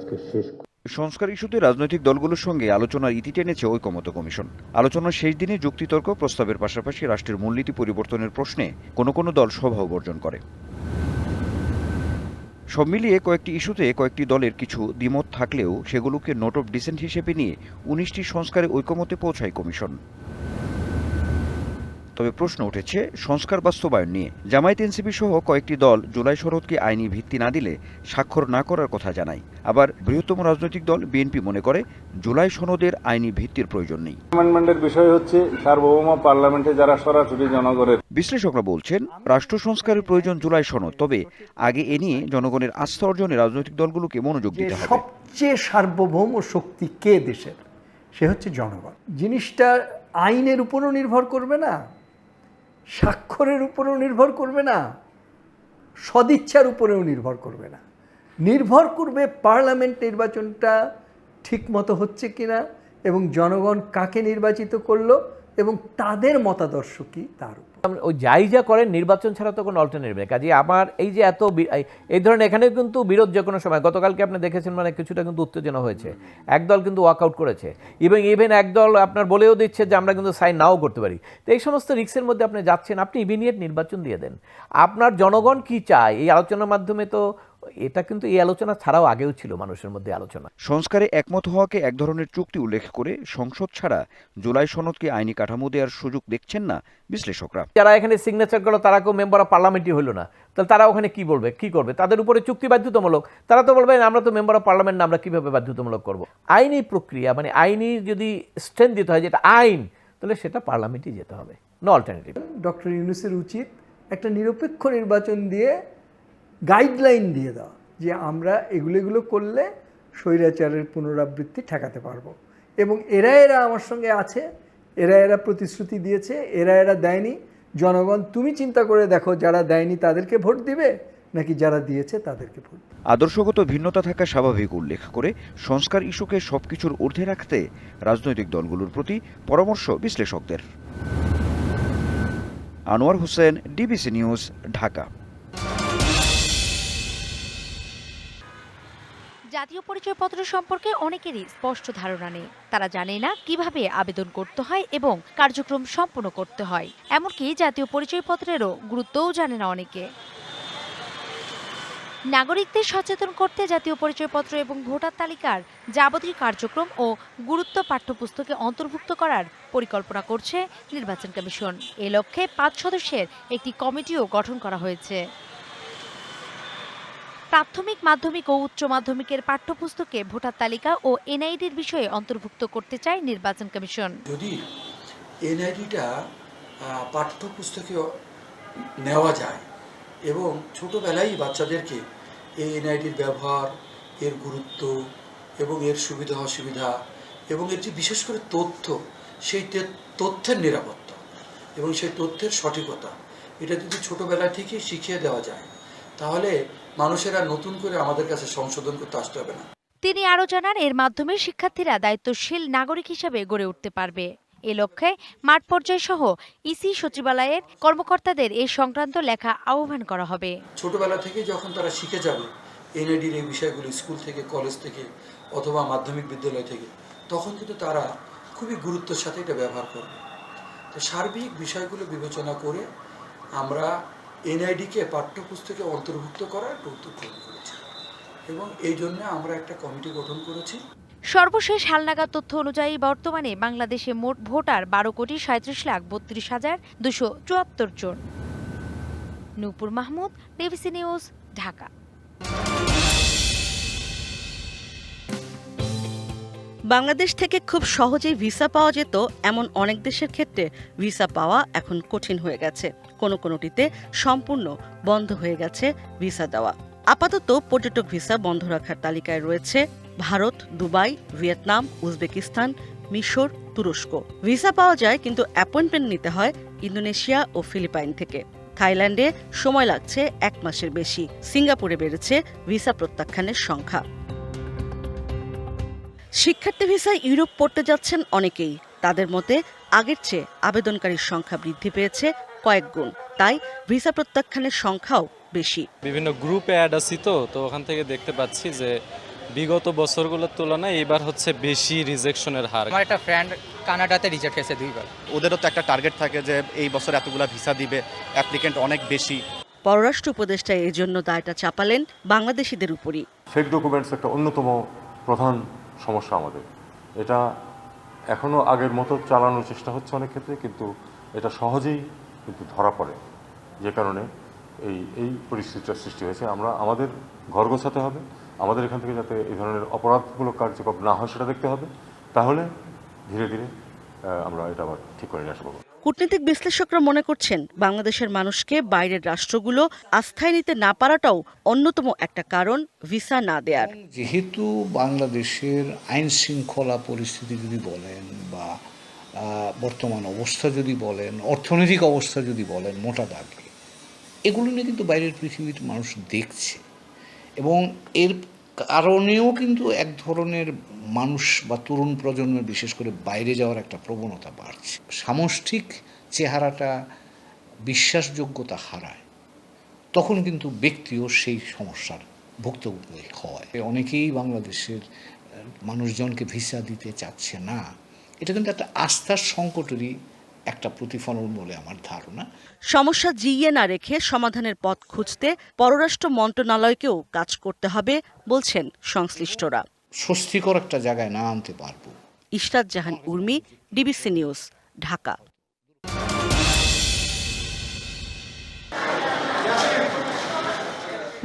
আজকে শেষ সংস্কার ইস্যুতে রাজনৈতিক দলগুলোর সঙ্গে আলোচনার ইতি টেনেছে ঐকমত্য কমিশন। আলোচনার শেষ দিনে যুক্তিতর্ক প্রস্তাবের পাশাপাশি রাষ্ট্রের মূলনীতি পরিবর্তনের প্রশ্নে কোনো কোনো দল সভাও বর্জন করে। সব মিলিয়ে কয়েকটি ইস্যুতে কয়েকটি দলের কিছু দ্বিমত থাকলেও সেগুলোকে নোট অফ ডিসেন্ট হিসেবে নিয়ে উনিশটি সংস্কারে ঐকমতে পৌঁছায় কমিশন। তবে প্রশ্ন উঠেছে সংস্কার বাস্তবায়ন নিয়ে। জামায়াত এনসিপি সহ কয়েকটি দল জুলাই শরৎকে আইনি ভিত্তি না দিলে স্বাক্ষর না করার কথা জানায়। আবার বৃহত্তম রাজনৈতিক দল বিএনপি মনে করে জুলাই সনদের আইনি ভিত্তির প্রয়োজন নেই। অ্যামেন্ডমেন্টের বিষয় হচ্ছে সার্বভৌম পার্লামেন্টে যারা সরাসরি জনগণের বিশ্লেষকরা বলছেন রাষ্ট্র সংস্কারের প্রয়োজন জুলাই সনদ তবে আগে এ নিয়ে জনগণের আস্থা অর্জনে রাজনৈতিক দলগুলোকে মনোযোগ দিতে হবে। সবচেয়ে সার্বভৌম শক্তি কে দেশের? সে হচ্ছে জনগণ। জিনিসটা আইনের উপরও নির্ভর করবে না স্বাক্ষরের উপরেও নির্ভর করবে না, সদিচ্ছার উপরেও নির্ভর করবে না। নির্ভর করবে পার্লামেন্ট নির্বাচনটা ঠিকমতো হচ্ছে কি না এবং জনগণ কাকে নির্বাচিত করল এবং তাদের মতাদর্শ কি? তার ওই যাই যা করেন, নির্বাচন ছাড়া তো কোনো অল্টারনেটিভ নেই। কাজে আমার এই যে এত এই- ধরনের এখানে কিন্তু বিরোধ যে কোনো সময়, গতকালকে আপনি দেখেছেন মানে কিছুটা কিন্তু উত্তেজনা হয়েছে। একদল কিন্তু ওয়াকআউট করেছে। এবং ইভেন একদল আপনার বলেও দিচ্ছে যে আমরা কিন্তু সাইন নাও করতে পারি। তো এই সমস্ত রিক্সের মধ্যে আপনি যাচ্ছেন, আপনি ইমিডিয়েট নির্বাচন দিয়ে দেন। আপনার জনগণ কি চায়? এই আলোচনার মাধ্যমে তো এটা কিন্তু এই আলোচনা ছাড়াও আগেও ছিল মানুষের মধ্যে আলোচনা। সংস্কারে একমত হওয়াকে এক ধরনের চুক্তি উল্লেখ করে সংসদ ছাড়া জুলাই সনদকে আইনি কাঠামো দেওয়ার সুযোগ দেখছেন না বিশ্লেষকরা। যারা এখানে সিগনেচার করল তারা কেউ মেম্বার অফ পার্লামেন্টই হলো না। তাহলে তারা ওখানে কি বলবে? কি করবে? তাদের উপরে চুক্তি বাধ্যতামূলক। তারা তো বলবে আমরা তো মেম্বার অফ পার্লামেন্ট না আমরা কীভাবে বাধ্যতামূলক করব? আইনি প্রক্রিয়া মানে আইনি যদি স্ট্রেন্থ দিতে হয় যেটা আইন তাহলে সেটা পার্লামেন্টই যেতে হবে। নো অল্টারনেটিভ ডক্টর ইউনুসের উচিত একটা নিরপেক্ষ নির্বাচন দিয়ে গাইডলাইন দিয়ে দেওয়া যে আমরা এগুলো এগুলো করলে স্বৈরাচারের পুনরাবৃত্তি ঠেকাতে পারব। এবং এরা এরা আমার সঙ্গে আছে, এরা এরা প্রতিশ্রুতি দিয়েছে, এরা এরা দেয়নি। জনগণ, তুমি চিন্তা করে দেখো যারা দেয়নি তাদেরকে ভোট দিবে, নাকি যারা দিয়েছে তাদেরকে ভোট আদর্শগত ভিন্নতা থাকা স্বাভাবিক উল্লেখ করে সংস্কার ইস্যুকে সবকিছুর ঊর্ধ্বে রাখতে রাজনৈতিক দলগুলোর প্রতি পরামর্শ বিশ্লেষকদের। Anwar Hossain, DBC news, Dhaka. জাতীয় পরিচয়পত্র সম্পর্কে অনেকেরই স্পষ্ট ধারণা নেই। তারা জানে না কীভাবে আবেদন করতে হয় এবং কার্যক্রম সম্পন্ন করতে হয়। এমনকি জাতীয় পরিচয়পত্রেরও গুরুত্বও জানে না অনেকে। নাগরিকদের সচেতন করতে জাতীয় পরিচয়পত্র এবং ভোটার তালিকার যাবতীয় কার্যক্রম ও গুরুত্ব পাঠ্যপুস্তকে অন্তর্ভুক্ত করার পরিকল্পনা করছে নির্বাচন কমিশন। এ লক্ষ্যে পাঁচ সদস্যের একটি কমিটিও গঠন করা হয়েছে। প্রাথমিক মাধ্যমিক ও উচ্চ মাধ্যমিকের পাঠ্যপুস্তকে ভোটার তালিকা ও এনআইডির বিষয়ে অন্তর্ভুক্ত করতে চায় নির্বাচন কমিশন। যদি এনআইডিটা পাঠ্যপুস্তকে নেওয়া যায় এবং ছোটোবেলায় বাচ্চাদেরকে এই এনআইডির ব্যবহার, এর গুরুত্ব এবং এর সুবিধা, অসুবিধা এবং এর যে বিশেষ করে তথ্য, সেই তথ্যের নিরাপত্তা এবং সেই তথ্যের সঠিকতা, এটা যদি ছোটোবেলা থেকেই শিখিয়ে দেওয়া যায়, তাহলে মানুষেরা নতুন করে আমাদের কাছে সংশোধন করতে আসতে হবে না। তিনি আরও জানান এর মাধ্যমে শিক্ষার্থীরা দায়িত্বশীল নাগরিক হিসেবে গড়ে উঠতে পারবে। এ লক্ষ্যে মাঠ পর্যায় সহ ইসি সচিবালয়ের কর্মকর্তাদের এ সংক্রান্ত লেখা আহ্বান করা হবে। ছোটবেলা থেকে যখন তারা শিখে যাবে এনআইডির এই বিষয়গুলো স্কুল থেকে কলেজ থেকে অথবা মাধ্যমিক বিদ্যালয় থেকে তখন কিন্তু তারা খুবই গুরুত্বের সাথে এটা ব্যবহার করবে। তো সার্বিক বিষয়গুলো বিবেচনা করে আমরা এনআইডিকে পাঠ্যপুস্তকে অন্তর্ভুক্ত করার একটা করেছে। এবং এই জন্য আমরা একটা কমিটি গঠন করেছি। সর্বশেষ হালনাগাদ তথ্য অনুযায়ী বর্তমানে বাংলাদেশে মোট ভোটার বারো কোটি সাঁত্রিশ লাখ বত্রিশ হাজার দুশো চুয়াত্তর জন। Nupur Mahmud DBC news Dhaka. Bangladesh থেকে খুব সহজেই ভিসা পাওয়া যেত এমন অনেক দেশের ক্ষেত্রে ভিসা পাওয়া এখন কঠিন হয়ে গেছে। কোনো কোনোটিতে সম্পূর্ণ বন্ধ হয়ে গেছে ভিসা দেওয়া। আপাতত পর্যটক ভিসা বন্ধ রাখার তালিকায় রয়েছে ভারত, দুবাই, ভিয়েতনাম, উজবেকিস্তান, মিশর, তুরস্ক। ভিসা পাওয়া যায় কিন্তু অ্যাপয়েন্টমেন্ট নিতে হয় ইন্দোনেশিয়া ও ফিলিপাইন থেকে। থাইল্যান্ডে সময় লাগছে এক মাসের বেশি। সিঙ্গাপুরে বেড়েছে ভিসা প্রত্যাখ্যানের সংখ্যা। শিক্ষার্থী ভিসায় ইউরোপ পড়তে যাচ্ছেন অনেকেই। তাদের মতে আগের চেয়ে আবেদনকারীর সংখ্যা বৃদ্ধি পেয়েছে কয়েক গুণ। তাই ভিসা প্রত্যাখ্যানের সংখ্যাও বেশি। বিভিন্ন গ্রুপে অ্যাড আছি তো তো ওখান থেকে দেখতে পাচ্ছি যে বিগত বছরগুলোর তুলনায় এবার হচ্ছে বেশি রিজেকশনের হার। আমার একটা ফ্রেন্ড কানাডাতে রিজেক্ট হয়েছে দুইবার। ওদেরও তো একটা টার্গেট থাকে যে এই বছর এতগুলা ভিসা দিবে অ্যাপ্লিকেন্ট অনেক বেশি। পররাষ্ট্র উপদেষ্টা এর জন্য দায়টা চাপালেন বাংলাদেশিদের উপরই। ফেক ডকুমেন্টস একটা অন্যতম প্রধান সমস্যা আমাদের। এটা এখনও আগের মতো চালানোর চেষ্টা হচ্ছে অনেক ক্ষেত্রে, কিন্তু এটা সহজেই কিন্তু ধরা পড়ে। যে কারণে এই এই পরিস্থিতিটার সৃষ্টি হয়েছে। আমরা, আমাদের ঘর গোছাতে হবে। আমাদের এখান থেকে যাতে এই ধরনের অপরাধমূলক কার্যকলাপ না হয়, সেটা দেখতে হবে। তাহলে ধীরে ধীরে আমরা এটা আবার ঠিক করে নিয়ে আসব। কূটনীতিক বিশ্লেষকরা মনে করছেন বাংলাদেশের মানুষকে বাইরের রাষ্ট্রগুলো আস্থায় নিতে না পারাটাও অন্যতম একটা কারণ ভিসা না দেয়ার। যেহেতু বাংলাদেশের আইন শৃঙ্খলা পরিস্থিতি যদি বলেন বা বর্তমান অবস্থা যদি বলেন অর্থনৈতিক অবস্থা যদি বলেন মোটা দাগে এগুলো নিয়ে কিন্তু বাইরের পৃথিবীর মানুষ দেখছে। এবং এর কারণেও কিন্তু এক ধরনের মানুষ বা তরুণ প্রজন্মের বিশেষ করে বাইরে যাওয়ার একটা প্রবণতা বাড়ছে। সামষ্টিক চেহারাটা বিশ্বাসযোগ্যতা হারায়। তখন কিন্তু ব্যক্তিও সেই সমস্যার ভুক্তভোগী হয়। অনেকেই বাংলাদেশের মানুষজনকে ভিসা দিতে চাচ্ছে না। এটা কিন্তু একটা আস্থার সংকটেরই একটা প্রতিফলন বলে আমার ধারণা। সমস্যা জিইয়ে না রেখে সমাধানের পথ খুঁজতে পররাষ্ট্র মন্ত্রণালয়কেও কাজ করতে হবে বলছেন সংশ্লিষ্টরা। স্বস্তিকর একটা জায়গায় না আনতে পারব। Ishrat Jahan Urmi DBC news Dhaka.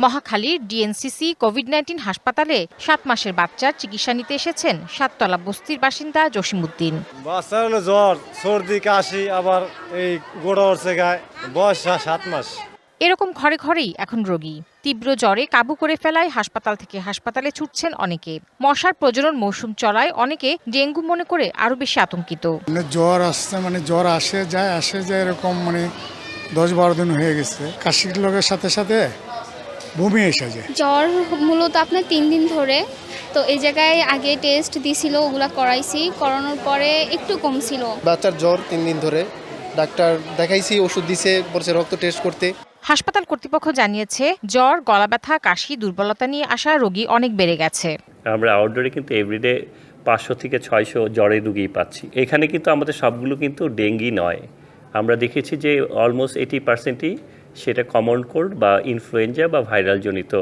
মহাখালীর DNCC covid nineteen হাসপাতালে সাত মাসের বাচ্চার চিকিৎসা নিতে এসেছেন সাততলা বস্তির বাসিন্দা জসিমউদ্দিন। বাচ্চা হলো জ্বর সর্দি কাশি আবার এই গোড়া উঠছে গায়ে বয়স সাত মাস। এরকম ঘরে ঘরেই এখন রোগী। তীব্র জ্বরে কাবু করে ফেলায় হাসপাতাল থেকে হাসপাতালে ছুটছেন অনেকে। মশার প্রজনন মৌসুম চলায় অনেকে ডেঙ্গু মনে করে আরও বেশি আতঙ্কিত। মানে জ্বর আসছে মানে জ্বর আসে যায় আসে যায় এরকম মানে দশ বারো দিন হয়ে গেছে। কাশির লোকের সাথে সাথে বমি এসে যায়। জ্বর মূলত আপনার তিন দিন ধরে। তো এই জায়গায় আগে টেস্ট দিছিল ওগুলা করাইছি। করানোর পরে একটু কমছিল। বাচ্চার জ্বর তিন দিন ধরে। ডাক্তার দেখাইছি ওষুধ দিছে বলছে রক্ত টেস্ট করতে। হাসপাতাল কর্তৃপক্ষ জানিয়েছে জ্বর গলা ব্যথা কাশি দুর্বলতা নিয়ে আসা রোগী অনেক বেড়ে গেছে। আমরা আউটডোরে কিন্তু এভরিডে পাঁচশো থেকে ছয়শো জ্বরের রুগী পাচ্ছি। এখানে কিন্তু আমাদের সবগুলো কিন্তু ডেঙ্গি নয়। আমরা দেখেছি যে অলমোস্ট এইটি পার্সেন্টই সেটা কমন কোল্ড বা ইনফ্লুয়েঞ্জা বা ভাইরাল জনিত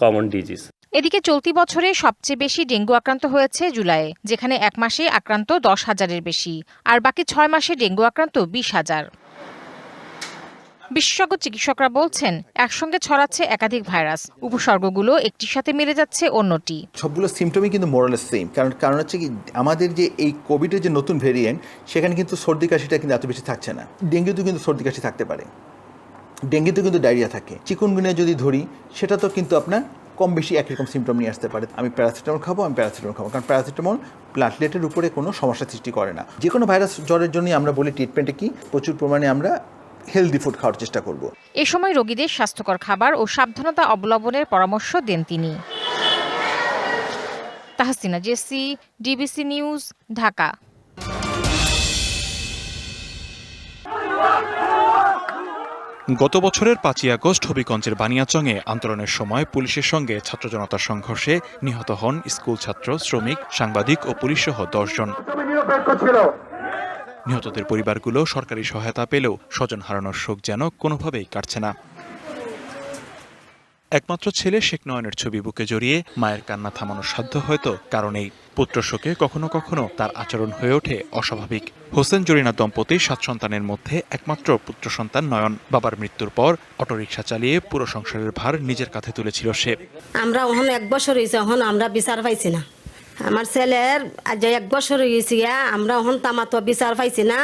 কমন ডিজিজ এদিকে চলতি বছরে সবচেয়ে বেশি ডেঙ্গু আক্রান্ত হয়েছে জুলাইয়ে যেখানে এক মাসে আক্রান্ত দশ হাজারের বেশি আর বাকি ছয় মাসে ডেঙ্গু আক্রান্ত বিশ হাজার। বিশেষজ্ঞ চিকিৎসকরা বলছেন একসঙ্গে ছড়াচ্ছে একাধিক ভাইরাস উপসর্গগুলো একটির সাথে মিলে যাচ্ছে অন্যটি। সবগুলো সিমটমই কিন্তু মোরালেস সেম কারণ কারণ হচ্ছে কি আমাদের যে এই কোভিডের যে নতুন ভেরিয়েন্ট সেখানে কিন্তু সর্দি কাশিটা কিন্তু এত বেশি থাকছে না। ডেঙ্গুতে কিন্তু সর্দি কাশি থাকতে পারে। ডেঙ্গুতে কিন্তু ডায়রিয়া থাকে। চিকুনগুনিয়া যদি ধরি, সেটা তো কিন্তু আপনার কম বেশি একই রকম সিমটম নিয়ে আসতে পারে। আমি প্যারাসিটামল খাব, আমি প্যারাসিটামল খাব। কারণ প্যারাসিটামল প্লাটলেটের উপরে কোনো সমস্যা সৃষ্টি করে না। যে কোনো ভাইরাস জ্বরের জন্যই আমরা বলি ট্রিটমেন্টে কি? প্রচুর পরিমাণে আমরা হেলদি ফুড খাওয়ার চেষ্টা করব। এ সময় রোগীদের স্বাস্থ্যকর খাবার ও সাবধানতা অবলম্বনের পরামর্শ দেন তিনি। Tahsina, Jesi, DBC news, Dhaka. গত বছরের পাঁচই আগস্ট হবিগঞ্জের বানিয়াচংয়ে আন্দোলনের সময় পুলিশের সঙ্গে ছাত্র জনতার সংঘর্ষে নিহত হন স্কুল ছাত্র, শ্রমিক, সাংবাদিক ও পুলিশ সহ দশজন নিহতদের পরিবারগুলো সরকারি সহায়তা পেলেও স্বজন হারানোর শোক যেন কোনোভাবেই কাটছে না। একমাত্র ছেলে শেখ নয়নের ছবি বুকে জড়িয়ে মায়ের কান্না থামানোর সাধ্য হয়তো কারণেই পুত্র শোকে কখনো কখনো তার আচরণ হয়ে ওঠে অস্বাভাবিক। হোসেন জরিনা দম্পতির সাত সন্তানের মধ্যে একমাত্র পুত্র সন্তান নয়ন। বাবার মৃত্যুর পর অটোরিকশা চালিয়ে পুরো সংসারের ভার নিজের কাঁধে তুলেছিল সে। আমরা ওখানে এক বছর হয়েছে এখন আমরা বিচার পাইছি না। আমার ছেলের আজ এক বছর হয়েছে আমরা ওখান তামাতো বিচার পাইছি না।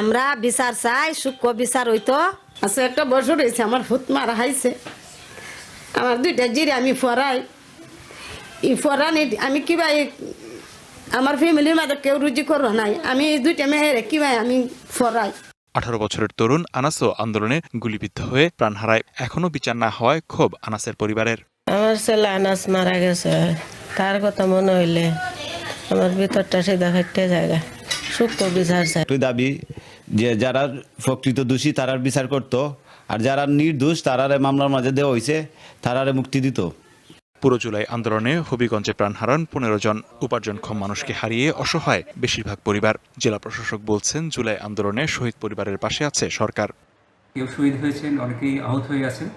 আমরা বিচার চাই সুখ বিচার হইতো। আচ্ছা একটা বছর হয়েছে আমার ভূত মারা হাইছে আমার দুইটা জিরে আমি ফরাই। ই ফরানি আমি কিবা এই- আমার ফ্যামিলির মাঝে কেউ রুজি করো নাই। আমি এই দুইটা মেয়েরে কিবা আমি ফরাই। আঠারো বছরের তরুণ আনাসও আন্দোলনে গুলিবিদ্ধ হয়ে প্রাণ হারায়। এখনও বিচার না হওয়ায় ক্ষোভ আনাসের পরিবারের। আমার ছেলে আনাস মারা গেছে। তার কথা মনে হইলে আমার ভিতরটা সেদা খাইতে জায়গা। সূক্ষ্ম বিচার চাই। দাবি যে যারা প্রকৃত দোষী তারার বিচার করত আর যারা নির্দোষ তারারে মামলার মাঝে দেওয়া হয়েছে তারারে মুক্তি দিত। পুরো জুলাই আন্দোলনে হবিগঞ্জে প্রাণ হারান পনেরো জন উপার্জনক্ষম মানুষকে হারিয়ে অসহায় বেশিরভাগ পরিবার। জেলা প্রশাসক বলছেন জুলাই আন্দোলনে শহীদ পরিবারের পাশে আছে সরকার। কেউ শহীদ হয়েছেন অনেকেই আহত হয়ে আছেন।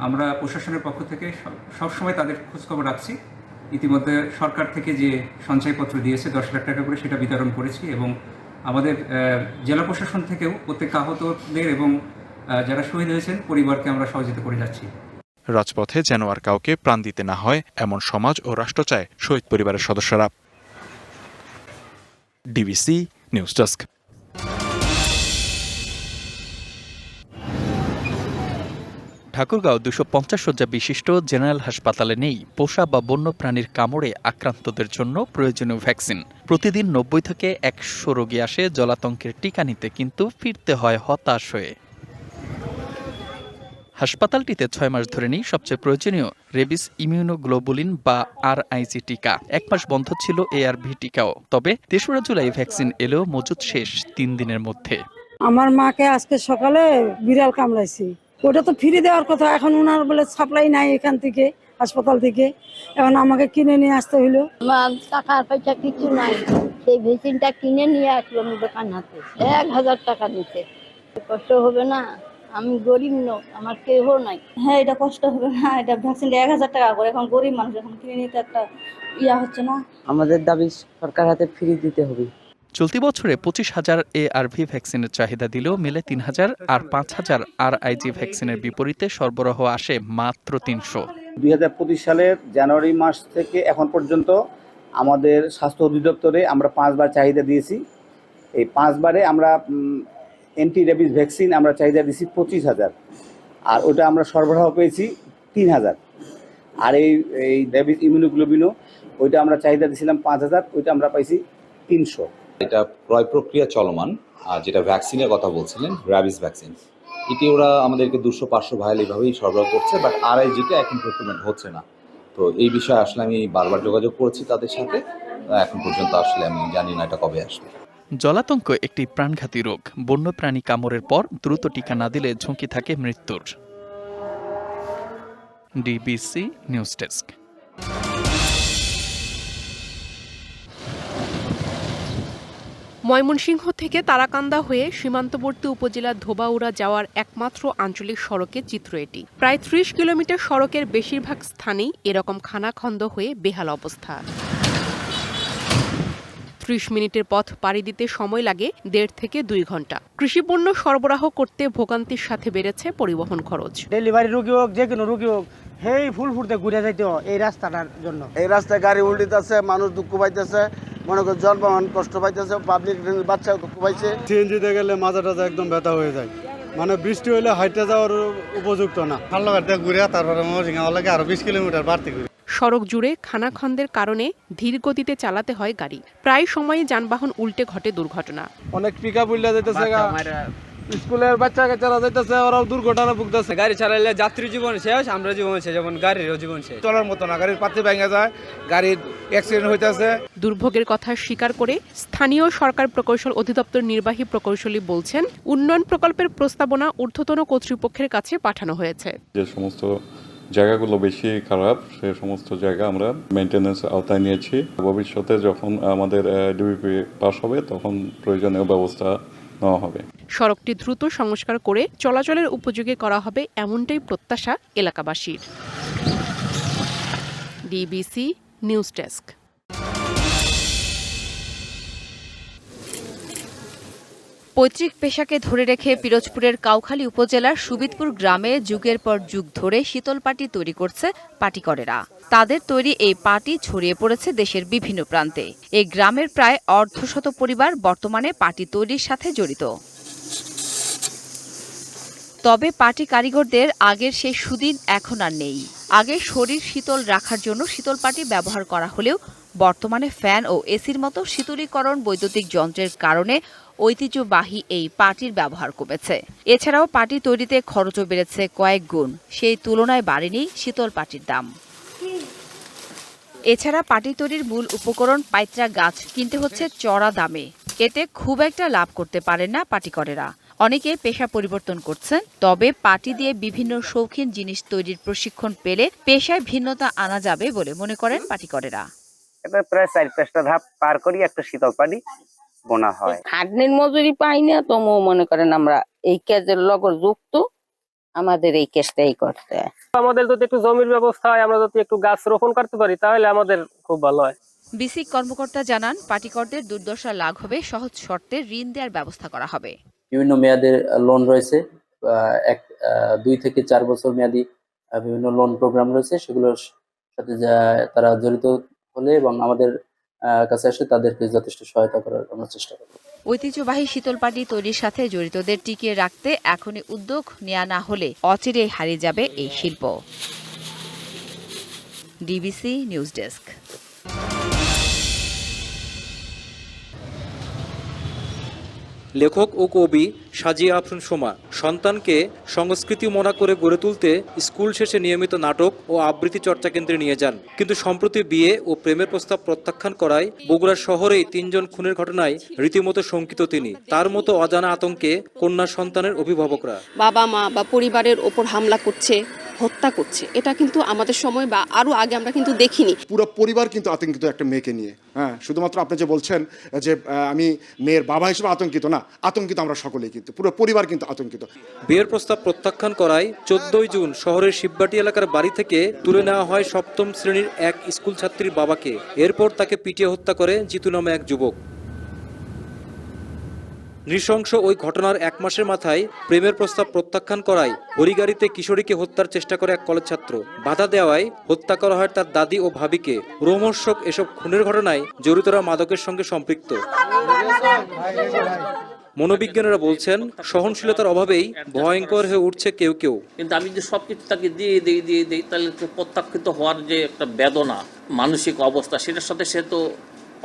আমরা প্রশাসনের পক্ষ থেকে সব- সবসময় তাদের খোঁজখবর রাখছি। ইতিমধ্যে সরকার থেকে যে সঞ্চয়পত্র দিয়েছে দশ লাখ টাকা করে সেটা বিতরণ করেছি এবং আমাদের জেলা প্রশাসন থেকেও প্রত্যেক আহতদের এবং যারা শহীদ হয়েছেন পরিবারকে আমরা সহযোগিতা করে যাচ্ছি। রাজপথে যেন আর কাউকে প্রাণ দিতে না হয় এমন সমাজ ও রাষ্ট্র চায় শহীদ পরিবারের সদস্যরা। DBC news desk. ঠাকুরগাঁও দুশো পঞ্চাশ শয্যা বিশিষ্ট জেনারেল হাসপাতালে নেই পোষা বা বন্য প্রাণীর কামড়ে আক্রান্তদের জন্য প্রয়োজনীয় ভ্যাকসিন। প্রতিদিন নব্বই থেকে একশো রোগী আসে জলাতঙ্কের টিকা নিতে কিন্তু ফিরতে হয় হতাশ হয়ে। হাসপাতালটিতে ছয় মাস ধরে নেই সবচেয়ে প্রয়োজনীয় রেবিস ইমিউনোগ্লোবুলিন বা আর আরআইজি টিকা। এক মাস বন্ধ ছিল এআরভি টিকাও। তবে তেসরা জুলাই ভ্যাকসিন এলেও মজুদ শেষ তিন দিনের মধ্যে। আমার মাকে আজকে সকালে বিড়াল কামড়াইছি। ওটা তো ফ্রি দেওয়ার কথা এখন ওনার বলে সাপ্লাই নাই এখান থেকে হাসপাতাল থেকে। এখন আমাকে কিনে নিয়ে আসতে হইল। আমার টাকার পয়সা কিছু নাই। সেই ভ্যাকসিনটা কিনে নিয়ে আসলাম দোকান হাতে। এক হাজার টাকা নিতে কষ্ট হবে না। আমি গরিব লোক আমার কেহ নাই। হ্যাঁ এটা কষ্ট হবে না এটা ভ্যাকসিনটা এক হাজার টাকা করে। এখন গরিব মানুষ এখন কিনে নিতে একটা ইয়া হচ্ছে না। আমাদের দাবি সরকার হাতে ফ্রি দিতে হবে। চলতি বছরে পঁচিশ হাজার এআরভি ভ্যাকসিনের চাহিদা দিলেও মেলে তিন হাজার আর পাঁচ হাজার আরআইজি ভ্যাকসিনের বিপরীতে সরবরাহ আসে মাত্র তিনশো। দুই সালের জানুয়ারি মাস থেকে এখন পর্যন্ত আমাদের স্বাস্থ্য অধিদপ্তরে আমরা পাঁচবার চাহিদা দিয়েছি। এই পাঁচবারে আমরা অ্যান্টি রেবিস ভ্যাকসিন আমরা চাহিদা দিয়েছি পঁচিশ হাজার। আর ওটা আমরা সরবরাহ পেয়েছি তিন হাজার। আর এই এই রেবিস ইমিউনোগ্লোবিনও ওইটা আমরা চাহিদা দিয়েছিলাম পাঁচ হাজার, ওইটা আমরা পাইছি তিনশো। এটা ক্রয় প্রক্রিয়া চলমান, আর যেটা ভ্যাকসিনের কথা বলছিলেন র্যাবিস ভ্যাকসিন এটি ওরা আমাদেরকে দুশো, পাঁচশো ভাইল এইভাবেই সরবরাহ করছে বাট আরআইজিটা এখন প্রক্রিমেন্ট হচ্ছে না। তো এই বিষয়ে আসলে আমি বারবার যোগাযোগ করেছি তাদের সাথে। এখন পর্যন্ত আসলে আমি জানি না এটা কবে আসবে। জলাতঙ্ক একটি প্রাণঘাতী রোগ। বন্যপ্রাণী কামড়ের পর দ্রুত টিকা না দিলে ঝুঁকি থাকে মৃত্যুর। DBC news desk. ময়মনসিংহ থেকে তারাকান্দা হয়ে সীমান্তবর্তী উপজেলা ধোবাউড়া যাওয়ার একমাত্র আঞ্চলিক সড়কের চিত্র এটি। প্রায় ত্রিশ কিলোমিটার সড়কের বেশিরভাগ স্থানেই এরকম খানাখন্দ হয়ে বেহাল অবস্থা। ত্রিশ মিনিটের পথ পাড়ি দিতে সময় লাগে দেড় থেকে দুই ঘণ্টা। কৃষিপণ্য সরবরাহ করতে ভোগান্তির সাথে বেড়েছে পরিবহন খরচ। ডেলিভারি রুগী হোক যে কোনো রুগী হোক হেই ফুল ফুটতে ঘুরে যাইতে এই রাস্তাটার জন্য। এই রাস্তায় গাড়ি উল্টিতেছে মানুষ দুঃখ পাইতেছে মনে কর জনবাহন কষ্ট পাইতেছে পাবলিক বাচ্চা দুঃখ পাইছে। সিএনজিতে গেলে মাজা টাজা একদম ব্যথা হয়ে যায়। মানে বৃষ্টি হইলে হাইটে যাওয়ার উপযুক্ত না। দিয়ে ঘুরে তারপরে লাগে আরও বিশ কিলোমিটার বাড়তে ঘুরে। সড়ক জুড়ে খানাখন্দের কারণে ধীর গতিতে চালাতে হয় গাড়ি। প্রায় সময় যানবাহন উল্টে ঘটে দুর্ঘটনা। অনেক পিক আপ যাইতেছে স্কুলের বাচ্চা কাচ্চারা যাইতেছে ওরাও দুর্ঘটনা ভুগতেছে। গাড়ি চালাইলে যাত্রী জীবন শেষ আমরা জীবন শেষ যেমন গাড়িরও জীবন শেষ। চলার মতো না গাড়ির পাতি ভেঙে যায় গাড়ির অ্যাক্সিডেন্ট হইতেছে। দুর্ভোগের কথা স্বীকার করে স্থানীয় সরকার প্রকৌশল অধিদপ্তর নির্বাহী প্রকৌশলী বলছেন উন্নয়ন প্রকল্পের প্রস্তাবনা ঊর্ধ্বতন কর্তৃপক্ষের কাছে পাঠানো হয়েছে। যে সমস্ত জায়গাগুলো বেশি খারাপ, সে সমস্ত জায়গা আমরা মেনটেন্যান্স আওতায় নিয়েছি। ভবিষ্যতে যখন আমাদের ডিবিপি পাশ হবে, তখন প্রয়োজনীয় ব্যবস্থা নেওয়া হবে। সড়কটি দ্রুত সংস্কার করে চলাচলের উপযোগী করা হবে এমনটাই প্রত্যাশা এলাকাবাসীর। ডিবিসি নিউজ ডেস্ক পৈতৃক পেশাকে ধরে রেখে পিরোজপুরের কাউখালী উপজেলার সুবিদপুর গ্রামে যুগের পর যুগ ধরে শীতল পাটি তৈরি করছে পাটিকরেরা। তাদের তৈরি এই পাটি ছড়িয়ে পড়েছে দেশের বিভিন্ন প্রান্তে। এই গ্রামের প্রায় অর্ধশত পরিবার বর্তমানে পাটি তৈরির সাথে জড়িত। তবে পাটি কারিগরদের আগের সেই সুদিন এখন আর নেই। আগে শরীর শীতল রাখার জন্য শীতল পাটি ব্যবহার করা হলেও বর্তমানে ফ্যান ও এসির মতো শীতলীকরণ বৈদ্যুতিক যন্ত্রের কারণে ঐতিহ্যবাহী এই পাটির ব্যবহার কমেছে। এছাড়াও পাটি তৈরিতে খরচও বেড়েছে কয়েক গুণ। সেই তুলনায় বাড়েনি শীতল পাটির দাম। এছাড়া পাটি তৈরির মূল উপকরণ পাইত্রা গাছ কিনতে হচ্ছে চড়া দামে। এতে খুব একটা লাভ করতে পারেন না পাটিকরেরা। অনেকে পেশা পরিবর্তন করছেন, তবে পাটি দিয়ে বিভিন্ন শৌখিন জিনিস তৈরির প্রশিক্ষণ পেলে পেশায় ভিন্নতা আনা যাবে বলে মনে করেন পাটিকরেরা। এটা প্রায় চার পাঁচটা ধাপ পার করি একটা শীতল পানি বোনা হয়। খাটনির মজুরি পাই না তো মনে করেন আমরা এই কাজের লগর যুক্ত আমাদের এই কেসটাই করতে। আমাদের যদি একটু জমির ব্যবস্থা হয় আমরা যদি একটু গাছ রোপণ করতে পারি তাহলে আমাদের খুব ভালো হয়। বিসিক কর্মকর্তা জানান পাটিকরদের দুর্দশা লাভ হবে সহজ শর্তে ঋণ দেওয়ার ব্যবস্থা করা হবে। বিভিন্ন মেয়াদের লোন রয়েছে আহ, এক আহ, দুই থেকে চার বছর মেয়াদি বিভিন্ন লোন প্রোগ্রাম রয়েছে সেগুলোর সাথে তারা জড়িত হলে এবং আমাদের কাছে আসে তাদেরকে যথেষ্ট সহায়তা করার আমরা চেষ্টা করব। ঐতিহ্যবাহী শীতলপাটি তৈরির সাথে জড়িতদের টিকিয়ে রাখতে এখনই উদ্যোগ নেওয়া না হলে অচিরেই হারিয়ে যাবে এই শিল্প। DBC news desk. লেখক ও কবি সাজিয়া আফরিন সোমা। সন্তানকে সংস্কৃতি মনা করে গড়ে তুলতে স্কুল শেষে নিয়মিত নাটক ও আবৃত্তি চর্চা কেন্দ্রে নিয়ে যান। কিন্তু সম্প্রতি বিয়ে ও প্রেমের প্রস্তাব প্রত্যাখ্যান করায় বগুড়া শহরেই তিনজন খুনের ঘটনায় রীতিমতো শঙ্কিত তিনি। তার মতো অজানা আতঙ্কে কন্যা সন্তানের অভিভাবকরা। বাবা মা বা পরিবারের ওপর হামলা করছে হত্যা করছে এটা কিন্তু আমাদের সময় বা আরও আগে আমরা কিন্তু দেখিনি। পুরো পরিবার কিন্তু আতঙ্কিত একটা মেয়েকে নিয়ে। হ্যাঁ শুধুমাত্র আপনি যে বলছেন যে আমি মেয়ের বাবা হিসেবে আতঙ্কিত না আতঙ্কিত আমরা সকলেই কিন্তু। পুরো পরিবার কিন্তু আতঙ্কিত। বিয়ের প্রস্তাব প্রত্যাখ্যান করায় চোদ্দই জুন শহরের শিববাটি এলাকার বাড়ি থেকে তুলে নেওয়া হয় সপ্তম শ্রেণির এক স্কুল ছাত্রীর বাবাকে। এরপর তাকে পিটিয়ে হত্যা করে জিতু নামে এক যুবক। নৃশংস ওই ঘটনার এক মাসের মাথায় প্রেমের প্রস্তাব প্রত্যাখ্যান করায় হরিগাড়িতে কিশোরীকে হত্যার চেষ্টা করে এক কলেজ ছাত্র। বাধা দেওয়ায় হত্যা করা হয় তার দাদি ও ভাবিকে। রোমহর্ষক এসব খুনের ঘটনায় জড়িতরা মাদকের সঙ্গে সম্পৃক্ত। মনোবিজ্ঞানীরা বলছেন সহনশীলতার অভাবেই ভয়ঙ্কর হয়ে উঠছে কেউ কেউ। কিন্তু আমি যদি সবকিছু তাকে দিয়ে দিই দিয়ে দিই তাহলে প্রত্যাখ্যিত হওয়ার যে একটা বেদনা মানসিক অবস্থা সেটার সাথে সে তো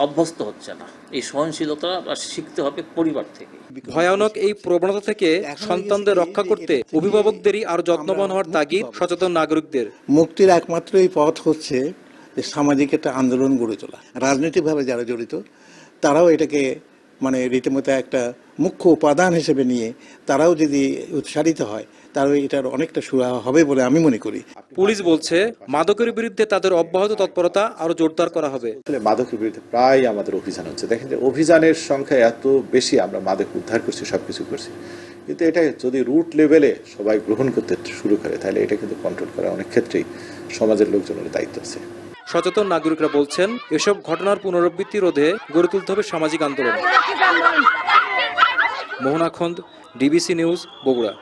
অভ্যস্ত হচ্ছে না। এই সহনশীলতা শিখতে হবে পরিবার থেকে। ভয়ানক এই প্রবণতা থেকে সন্তানদের রক্ষা করতে অভিভাবকদেরই আর যত্নবান হওয়ার তাগিদ সচেতন নাগরিকদের। মুক্তির একমাত্র এই পথ হচ্ছে যে সামাজিক একটা আন্দোলন গড়ে তোলা। রাজনৈতিকভাবে যারা জড়িত তারাও এটাকে মানে রীতিমতো একটা মুখ্য উপাদান হিসেবে নিয়ে তারাও যদি উৎসাহিত হয় তাহলে এটার অনেকটা সুরাহা হবে বলে আমি মনে করি। পুলিশ বলছে মাদকের বিরুদ্ধে তাদের অব্যাহত তৎপরতা আরও জোরদার করা হবে। আসলে মাদকের বিরুদ্ধে প্রায় আমাদের অভিযান হচ্ছে। দেখেন যে অভিযানের সংখ্যা এত বেশি আমরা মাদক উদ্ধার করছি সবকিছু করছি। কিন্তু এটা যদি রুট লেভেলে সবাই গ্রহণ করতে শুরু করে তাহলে এটা কিন্তু কন্ট্রোল করা অনেক ক্ষেত্রেই সমাজের লোকজনের দায়িত্ব আছে। সচেতন নাগরিকরা বলছেন এসব ঘটনার পুনরাবৃত্তি রোধে গড়ে তুলতে হবে সামাজিক আন্দোলন। মোহনাখন্দ ডিবিসি নিউজ বগুড়া।